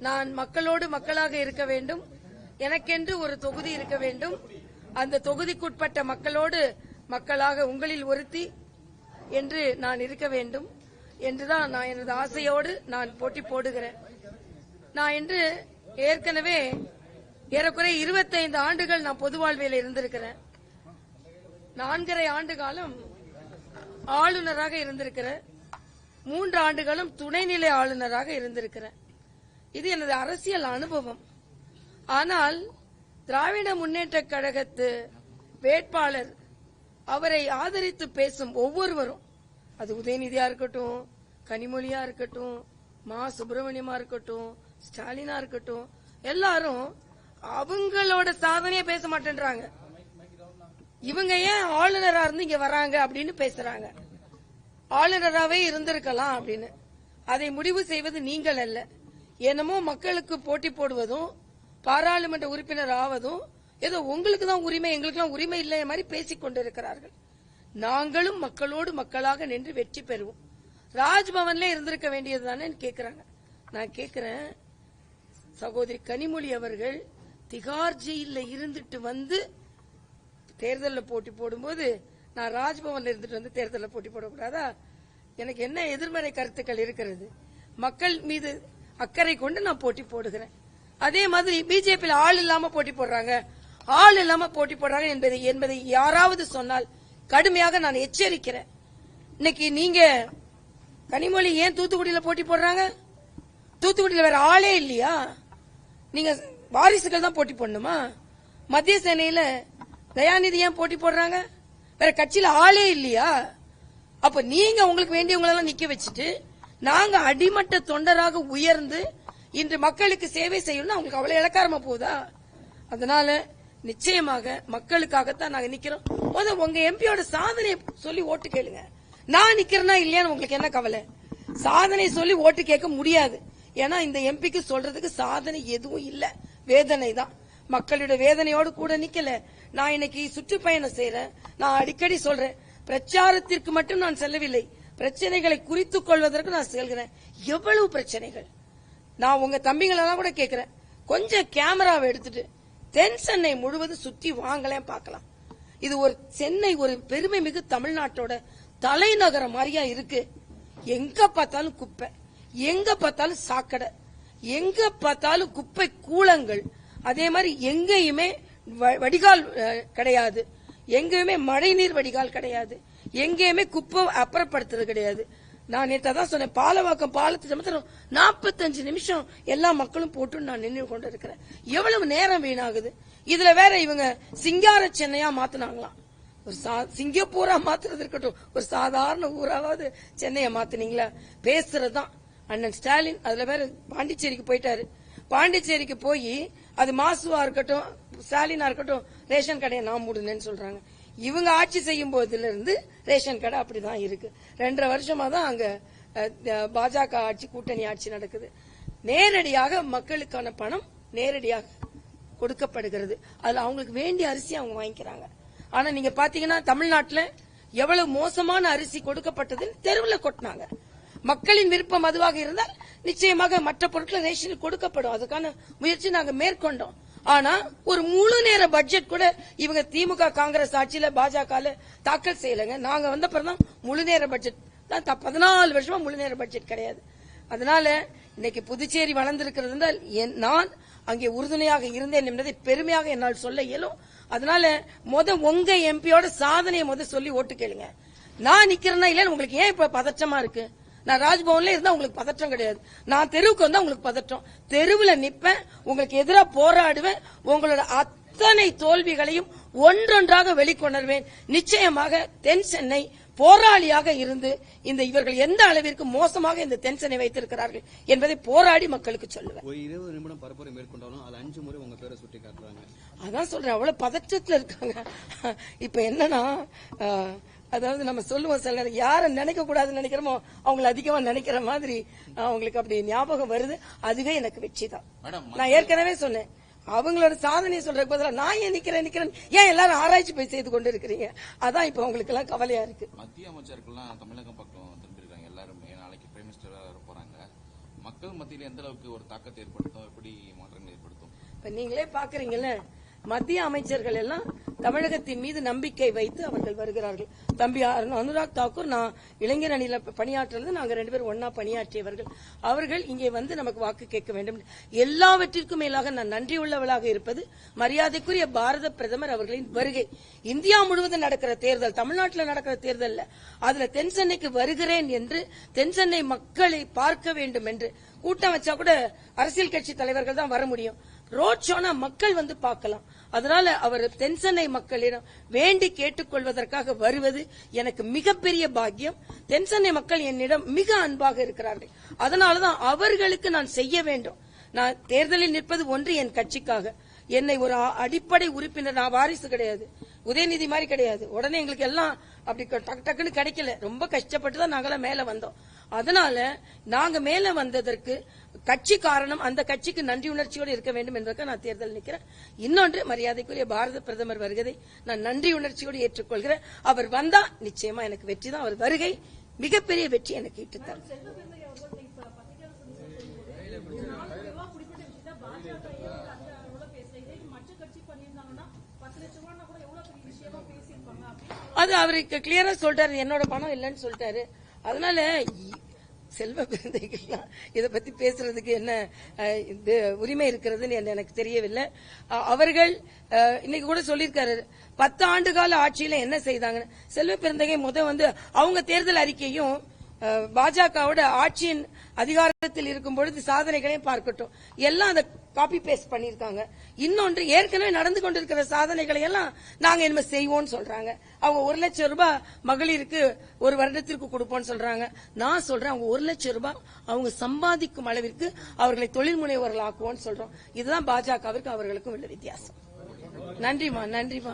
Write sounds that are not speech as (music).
நான் மக்களோடு மக்களாக இருக்க வேண்டும். எனக்கென்று ஒரு தொகுதி இருக்க வேண்டும். அந்த தொகுதிக்குட்பட்ட மக்களோடு மக்களாக உங்களில் ஒருத்தி என்று நான் இருக்க வேண்டும். என்றுதான் நான் எனது ஆசையோடு நான் போட்டி போடுகிறேன். நான் இன்று ஏற்கனவே ஏறக்குறைய இருபத்தைந்து ஆண்டுகள் நான் பொது வாழ்வியல் இருந்திருக்கிறேன். நான்கரை ஆண்டு காலம் ஆளுநராக இருந்திருக்கிறேன். மூன்று ஆண்டுகளும் துணைநிலை ஆளுநராக இருந்திருக்கிறேன். இது எனது அரசியல் அனுபவம். ஆனால் திராவிட முன்னேற்ற கழகத்து வேட்பாளர் அவரை ஆதரித்து பேசும் ஒவ்வொருவரும் அது உதயநிதியா இருக்கட்டும் கனிமொழியா இருக்கட்டும் மா சுப்பிரமணியமா இருக்கட்டும் ஸ்டாலினா இருக்கட்டும் எல்லாரும் அவங்களோட சாதனையை பேச மாட்டேன்றாங்க. இவங்க ஏன் ஆளுநரா இருந்து இங்க வராங்க அப்படின்னு பேசுறாங்க. ஆளுநராவே இருந்திருக்கலாம் அப்படின்னு. அதை முடிவு செய்வது நீங்கள் அல்ல. என்னமோ மக்களுக்கு போட்டி போடுவதும் பாராளுமன்ற உறுப்பினர் ஆவதும் ஏதோ உங்களுக்கு தான் உரிமை எங்களுக்கெல்லாம் உரிமை இல்லை மாதிரி பேசிக் கொண்டிருக்கிறார்கள். நாங்களும் மக்களோடு மக்களாக நின்று வெற்றி பெறுவோம். ராஜ்பவன்ல இருந்திருக்க வேண்டியது தானே கேட்கிறாங்க நான் கேட்கிறேன் சகோதரி கனிமொழி அவர்கள் திகார் ஜெயில இருந்துட்டு வந்து தேர்தலில் போட்டி போடும்போது நான் ராஜ்பவன்ல இருந்துட்டு வந்து தேர்தலில் போட்டி போடக்கூடாதா? எனக்கு என்ன எதிர்மறை கருத்துக்கள் இருக்கிறது? மக்கள் மீது அக்கறை கொண்டு நான் போட்டி போடுகிறேன். அதே மாதிரி பிஜேபியில் ஆள் இல்லாம போட்டி போடுறாங்க. ஆள் இல்லாம போட்டி போடுறாங்க என்பதை என்பதை யாராவது சொன்னால் கடுமையாக நான் எச்சரிக்கிறேன். இன்னைக்கு நீங்க கனிமொழி ஏன் தூத்துக்குடியில போட்டி போடுறாங்க? தூத்துக்குடியில வேற ஆளே இல்லையா? நீங்க வாரிசுகள் தான் போட்டி போடணுமா? மத்திய சேனையில தயாநிதி ஏன் போட்டி போடுறாங்க? வேற கட்சியில ஆளே இல்லையா? அப்ப நீங்க உங்களுக்கு வேண்டியவங்களெல்லாம் நிக்க வச்சுட்டு நாங்க அடிமட்ட தொண்டராக உயர்ந்து இன்று மக்களுக்கு சேவை செய்யணும்னு அவங்களுக்கு அவ்வளவு இலக்காரமா போகுதா? அதனால நிச்சயமாக மக்களுக்காகத்தான் நாங்க நிக்கிறோம். முத உங்க எம்பியோட சாதனையை சொல்லி ஓட்டு கேளுங்க. நான் நிக்கிறேனா இல்லையான்னு உங்களுக்கு என்ன கவலை? சாதனை சொல்லி ஓட்டு கேட்க முடியாது. ஏன்னா இந்த எம்பிக்கு சொல்றதுக்கு சாதனை எதுவும் இல்ல. வேதனை தான் மக்களோட வேதனையோடு கூட நிக்கல. நான் இன்னைக்கு சுற்றுப்பயணம் செய்யறேன் நான் அடிக்கடி சொல்றேன். பிரச்சாரத்திற்கு மட்டும் நான் செல்லவில்லை. பிரச்சனைகளை குறித்துக் கொள்வதற்கு நான் செல்கிறேன் எவ்வளவு பிரச்சனைகள்? நான் உங்க தம்பிங்களெல்லாம் கூட கேட்கிறேன். கொஞ்சம் கேமராவை எடுத்துட்டு தென் சென்னை முழுவதும் சுத்தி வாங்கலேன் பார்க்கலாம். இது ஒரு சென்னை ஒரு பெருமை மிகு தமிழ்நாட்டோட தலைநகரம் மாதிரியா இருக்கு. எங்க பார்த்தாலும் குப்பை எங்க பார்த்தாலும் சாக்கடை எங்க பார்த்தாலும் குப்பை கூலங்கள். அதே மாதிரி எங்கேயுமே வ- வடிகால் கிடையாது. எங்கேயுமே மழை நீர் வடிகால் கிடையாது. எங்கேயுமே குப்பை அப்புறப்படுத்துறது கிடையாது. நான் நேற்று தான் சொன்னேன் பாலவாக்கம் பாலத்து சமத்திரம் நாற்பத்தஞ்சு நிமிஷம் எல்லா மக்களும் போட்டு நான் நின்று கொண்டு இருக்கிறேன் எவ்வளவு நேரம் வீணாகுது? இதுல வேற இவங்க சிங்கார சென்னையா மாத்தினாங்களாம். ஒரு சா- சிங்கப்பூரா மாத்துறது இருக்கட்டும். ஒரு சாதாரண ஊராவது சென்னையை மாத்தினீங்களா? பேசுறதுதான். அண்ணன் ஸ்டாலின் அதுல வேற பாண்டிச்சேரிக்கு போயிட்டாரு. பாண்டிச்சேரிக்கு போய் அது மாசுவா இருக்கட்டும் ஸ்டாலினா இருக்கட்டும் ரேஷன் கடையை நான் மூடுனேன்னு சொல்றாங்க. இவங்க ஆட்சி செய்யும் போதுல இருந்து ரேஷன் கடை அப்படிதான் இருக்கு. ரெண்டரை வருஷமா தான் அங்க பாஜக ஆட்சி கூட்டணி ஆட்சி நடக்குது. நேரடியாக மக்களுக்கான பணம் நேரடியாக கொடுக்கப்படுகிறது. அதுல அவங்களுக்கு வேண்டிய அரிசி அவங்க வாங்கிக்கிறாங்க. ஆனா நீங்க பாத்தீங்கன்னா தமிழ்நாட்டுல எவ்வளவு மோசமான அரிசி கொடுக்கப்பட்டதுன்னு தெருவில் கொட்டினாங்க. மக்களின் விருப்பம் அதுவாக இருந்தால் நிச்சயமாக மற்ற பொருட்கள் ரேஷனில் கொடுக்கப்படும். அதுக்கான முயற்சி நாங்கள் மேற்கொண்டோம். ஆனா ஒரு முழு நேர பட்ஜெட் கூட இவங்க திமுக காங்கிரஸ் ஆட்சியில பாஜக தாக்கல் செய்யலைங்க. நாங்க வந்த பிறகுதான் முழு நேர பட்ஜெட் தான் பதினாலு வருஷமா முழு நேர பட்ஜெட் கிடையாது. அதனால இன்னைக்கு புதுச்சேரி வளர்ந்திருக்கிறது என்றால் என்- நான் அங்கே உறுதுணையாக இருந்தேன் என்பதை பெருமையாக என்னால் சொல்ல இயலும். அதனால முத உங்க எம்பியோட சாதனையை முத சொல்லி ஓட்டு கேளுங்க. நான் நிக்கிறேன்னா இல்லைன்னு உங்களுக்கு ஏன் இப்ப பதற்றமா இருக்கு? நான் ராஜ்பவன்ல இருந்தா உங்களுக்கு பதற்றம் கிடையாது. நான் தெருவுக்கு வந்தா உங்களுக்கு பதற்றம். தெருவுல நிப்பேன் உங்களுக்கு எதிரா போராடுவேன் உங்களோட அத்தனை தோல்விகளையும் ஒன்றொன்றாக வெளிக்கொணர்வேன். நிச்சயமாக தென் சென்னை போராளியாக இருந்து இந்த இவர்கள் எந்த அளவிற்கு மோசமாக இந்த தென் சென்னை வைத்திருக்கிறார்கள் என்பதை போராடி மக்களுக்கு சொல்லுவேன். ஒரு இருபது நிமிடம் பரப்புரை மேற்கொண்டாலும் அது அஞ்சு முறை உங்க பேரை சுட்டி காட்டுறாங்க. அதான் சொல்றேன் அவ்வளவு பதற்றத்துல இருக்காங்க. இப்ப என்னன்னா அதாவது நம்ம சொல்லுவோம் சில நேரம் யாரை நினைக்க கூடாதுன்னு நினைக்கிறோமோ அவங்களை அதிகமா நினைக்கிற மாதிரி அவங்களுக்கு அப்படி ஞாபகம் வருது. அதுவே எனக்கு வெற்றி தான். நான் ஏற்கனவே சொன்னேன். அவங்களோட சாதனையை சொல்றதுக்கு பதிலா நான் ஏன் நிக்கிறேன் நிக்கிறேன்? ஏன் எல்லாரும் ஆராய்ச்சி போய் செய்து கொண்டு இருக்கிறீங்க அதான் இப்ப உங்களுக்கு எல்லாம் கவலையா இருக்கு. மத்திய அமைச்சர்கள்லாம் தமிழகம் பக்கம் திரும்பியிருக்காங்க எல்லாருமே. நாளைக்கு பிரைம் மினிஸ்டரா போறாங்க. மக்கள் மத்தியில எந்த அளவுக்கு ஒரு தாக்கத்தை ஏற்படுத்தும்? எப்படி மாற்றங்கள் ஏற்படுத்தும்? இப்ப நீங்களே பாக்குறீங்கல்ல மத்திய அமைச்சர்கள் எல்லாம் தமிழகத்தின் மீது நம்பிக்கை வைத்து அவர்கள் வருகிறார்கள். தம்பி அனுராக் தாக்கூர் நான் இளைஞர் அணியில பணியாற்றுறது நாங்கள் ரெண்டு பேரும் ஒன்னா பணியாற்றியவர்கள். அவர்கள் இங்கே வந்து நமக்கு வாக்கு கேட்க வேண்டும். எல்லாவற்றிற்கும் மேலாக நான் நன்றியுள்ளவளாக இருப்பது மரியாதைக்குரிய பாரத பிரதமர் அவர்களின் வருகை. இந்தியா முழுவதும் நடக்கிற தேர்தல் தமிழ்நாட்டில் நடக்கிற தேர்தல் அதுல தென் சென்னைக்கு வருகிறேன் என்று தென் சென்னை மக்களை பார்க்க வேண்டும் என்று. கூட்டம் வச்சா கூட அரசியல் கட்சி தலைவர்கள் தான் வர முடியும். ரோட் ஷோனா மக்கள் வந்து பார்க்கலாம். அதனால அவர் தென்சென்னை மக்களிடம் வேண்டி கேட்டுக்கொள்வதற்காக வருவது எனக்கு மிகப்பெரிய பாக்கியம். தென்சென்னை மக்கள் என்னிடம் மிக அன்பாக இருக்கிறார்கள். அதனாலதான் அவர்களுக்கு நான் செய்ய வேண்டும். நான் தேர்தலில் நிற்பது ஒன்று என் கட்சிக்காக. என்னை ஒரு அடிப்படை உறுப்பினர் நான் வாரிசு கிடையாது. உதயநிதி மாதிரி கிடையாது. உடனே எங்களுக்கு எல்லாம் அப்படி டக்கு டக்குன்னு கிடைக்கல. ரொம்ப கஷ்டப்பட்டு தான் நாங்களாம் மேல வந்தோம். அதனால நாங்க மேல வந்ததற்கு கட்சி காரணம் அந்த கட்சிக்கு நன்றி உணர்ச்சியோடு இருக்க வேண்டும் என்பதற்கு நான் தேர்தல் நிற்கிறேன். இன்னொன்று மரியாதைக்குரிய பாரத பிரதமர் வருகதை நான் நன்றி உணர்ச்சியோடு ஏற்றுக்கொள்கிறேன். அவர் வந்தா நிச்சயமா எனக்கு வெற்றி தான். அவர் வருகை மிகப்பெரிய வெற்றி எனக்கு இட்டுத்தார் அது அவருக்கு கிளியரா சொல்றாரு. என்னோட பணம் இல்லைன்னு சொல்லிட்டாரு. அதனால செல்வ பிறந்தைகள்லாம் (laughs) இதை பத்தி பேசுறதுக்கு என்ன இது உரிமை இருக்கிறதுன்னு என்ன- எனக்கு தெரியவில்லை. அவர்கள் இன்னைக்கு கூட சொல்லியிருக்காரு பத்து ஆண்டு கால ஆட்சியில என்ன செய்தாங்கன்னு செல்வ பிறந்தகை முத வந்து அவங்க தேர்தல் அறிக்கையும் பாஜகவோட ஆட்சியின் அதிகாரத்தில் இருக்கும் பொழுது சாதனைகளையும் பார்க்கட்டும். எல்லாம் அதை காப்பி பேஸ்ட் பண்ணிருக்காங்க இன்னொன்று ஏற்கனவே நடந்து கொண்டிருக்கிற சாதனைகளை எல்லாம் நாங்க இனிமே செய்வோம்னு சொல்றாங்க. அவங்க ஒரு லட்சம் ரூபாய் மகளிருக்கு ஒரு வருடத்திற்கு கொடுப்போம்னு சொல்றாங்க. நான் சொல்றேன் அவங்க ஒரு லட்சம் ரூபாய் அவங்க சம்பாதிக்கும் அளவிற்கு அவர்களை தொழில் முனைவோர்கள் ஆக்குவோம்னு சொல்றோம். இதுதான் பாஜகவிற்கு அவர்களுக்கும் உள்ள வித்தியாசம். நன்றிமா நன்றிமா